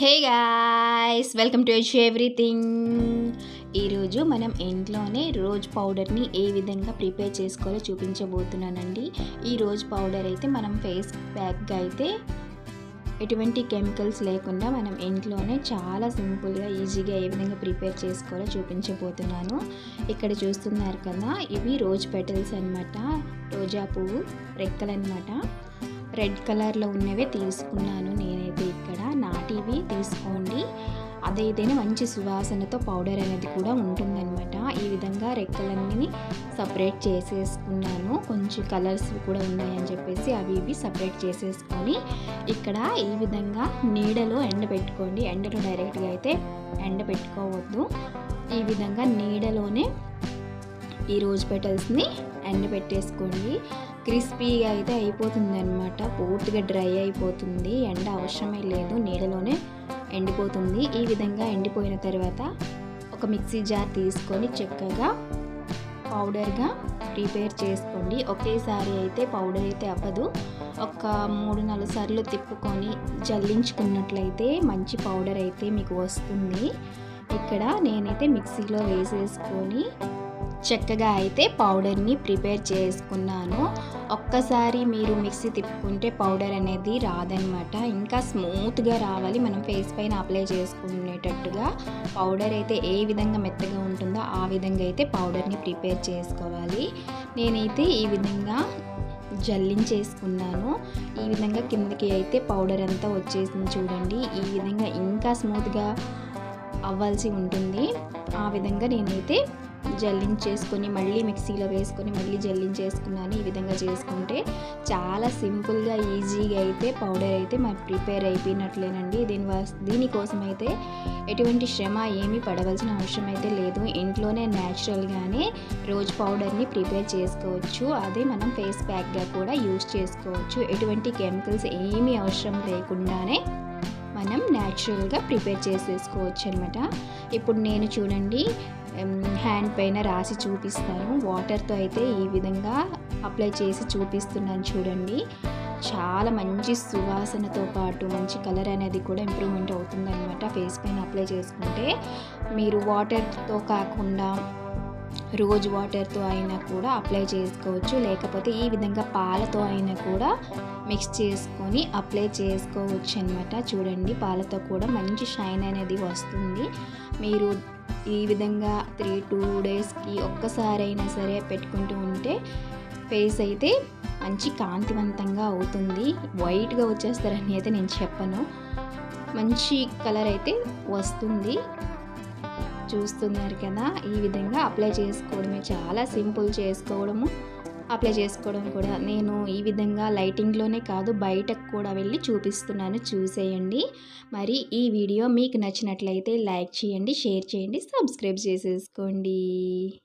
Hey guys welcome to H everything. ఈరోజు మనం ఇంట్లోనే రోజ్ పౌడర్ని ఏ విధంగా ప్రిపేర్ చేసుకోవాలో చూపించబోతున్నానండి. ఈ రోజ్ పౌడర్ అయితే మనం ఫేస్ ప్యాక్గా అయితే ఎటువంటి కెమికల్స్ లేకుండా మనం ఇంట్లోనే చాలా సింపుల్గా ఈజీగా ఏ విధంగా ప్రిపేర్ చేసుకోవాలో చూపించబోతున్నాను. ఇక్కడ చూస్తున్నారు కదా ఇవి రోజ్ పెటల్స్ అనమాట రోజా పువ్వు రెక్కలు అనమాట రెడ్ కలర్లో ఉన్నవే తీసుకున్నాను నేనైతే. ఇలాంటివి తీసుకోండి. అదైతేనే మంచి సువాసనతో పౌడర్ అనేది కూడా ఉంటుందన్నమాట. ఈ విధంగా రెక్కలన్నీ సపరేట్ చేసేసుకున్నాను. కొంచెం కలర్స్ కూడా ఉన్నాయని చెప్పేసి అవి ఇవి సపరేట్ చేసేసుకొని ఇక్కడ ఈ విధంగా నీడలో ఎండ పెట్టుకోండి. ఎండలో డైరెక్ట్గా అయితే ఎండ పెట్టుకోవద్దు. ఈ విధంగా నీడలోనే ఈ రోజ్ పెటల్స్ని ఎండ పెట్టేసుకోండి క్రిస్పీగా అయితే అయిపోతుంది అనమాట పూర్తిగా డ్రై అయిపోతుంది. ఎండ అవసరమే లేదు. నీడలోనే ఎండిపోతుంది. ఈ విధంగా ఎండిపోయిన తర్వాత ఒక మిక్సీ జార్ తీసుకొని చక్కగా పౌడర్గా ప్రిపేర్ చేసుకోండి. ఒకేసారి అయితే పౌడర్ అయితే అవ్వదు. ఒక మూడు నాలుగు సార్లు తిప్పుకొని జల్లించుకున్నట్లయితే మంచి పౌడర్ అయితే మీకు వస్తుంది. ఇక్కడ నేనైతే మిక్సీలో వేసేసుకొని చక్కగా అయితే పౌడర్ని ప్రిపేర్ చేసుకున్నాను. ఒక్కసారి మీరు మిక్సీ తిప్పుకుంటే పౌడర్ అనేది రాదనమాట. ఇంకా స్మూత్గా రావాలి. మనం ఫేస్ పైన అప్లై చేసుకునేటట్టుగా పౌడర్ అయితే ఏ విధంగా మెత్తగా ఉంటుందో ఆ విధంగా అయితే పౌడర్ని ప్రిపేర్ చేసుకోవాలి. నేనైతే ఈ విధంగా జల్లించేసుకున్నాను. ఈ విధంగా కిందకి అయితే పౌడర్ అంతా వచ్చేసింది చూడండి. ఈ విధంగా ఇంకా స్మూత్గా అవ్వాల్సి ఉంటుంది. ఆ విధంగా నేనైతే జల్లించేసుకొని మళ్ళీ మిక్సీలో వేసుకొని మళ్ళీ జల్లించేసుకున్నాను. ఈ విధంగా చేసుకుంటే చాలా సింపుల్గా ఈజీగా అయితే పౌడర్ అయితే మరి ప్రిపేర్ అయిపోయినట్లేనండి. దీని దీనికోసం అయితే ఎటువంటి శ్రమ ఏమీ పడవలసిన అవసరం అయితే లేదు. ఇంట్లోనే న్యాచురల్గానే రోజ్ పౌడర్ని ప్రిపేర్ చేసుకోవచ్చు. అదే మనం ఫేస్ ప్యాక్గా కూడా యూజ్ చేసుకోవచ్చు. ఎటువంటి కెమికల్స్ ఏమీ అవసరం లేకుండానే మనం న్యాచురల్గా ప్రిపేర్ చేసేసుకోవచ్చు అనమాట ఇప్పుడు నేను చూడండి హ్యాండ్ పైన రాసి చూపిస్తాను. వాటర్తో అయితే ఈ విధంగా అప్లై చేసి చూపిస్తున్నాను చూడండి. చాలా మంచి సువాసనతో పాటు మంచి కలర్ అనేది కూడా ఇంప్రూవ్మెంట్ అవుతుందన్నమాట ఫేస్ పైన అప్లై చేసుకుంటే. మీరు వాటర్తో కాకుండా రోజ్ వాటర్తో అయినా కూడా అప్లై చేసుకోవచ్చు. లేకపోతే ఈ విధంగా పాలతో అయినా కూడా మిక్స్ చేసుకొని అప్లై చేసుకోవచ్చు అనమాట చూడండి పాలతో కూడా మంచి షైన్ అనేది వస్తుంది. మీరు ఈ విధంగా త్రీ టూ డేస్కి ఒక్కసారైనా సరే పెట్టుకుంటూ ఉంటే ఫేస్ అయితే మంచి కాంతివంతంగా అవుతుంది. వైట్గా వచ్చేస్తారని అయితే నేను చెప్పను. మంచి కలర్ అయితే వస్తుంది. చూస్తున్నారు కదా ఈ విధంగా అప్లై చేసుకోవడమే. చాలా సింపుల్ చేసుకోవడము అప్లై చేసుకోవడం కూడా. నేను ఈ విధంగా లైటింగ్లోనే కాదు బయటకు కూడా వెళ్ళి చూపిస్తున్నాను. చూసేయండి. మరి ఈ వీడియో మీకు నచ్చినట్లయితే లైక్ చేయండి షేర్ చేయండి సబ్స్క్రైబ్ చేసేసుకోండి.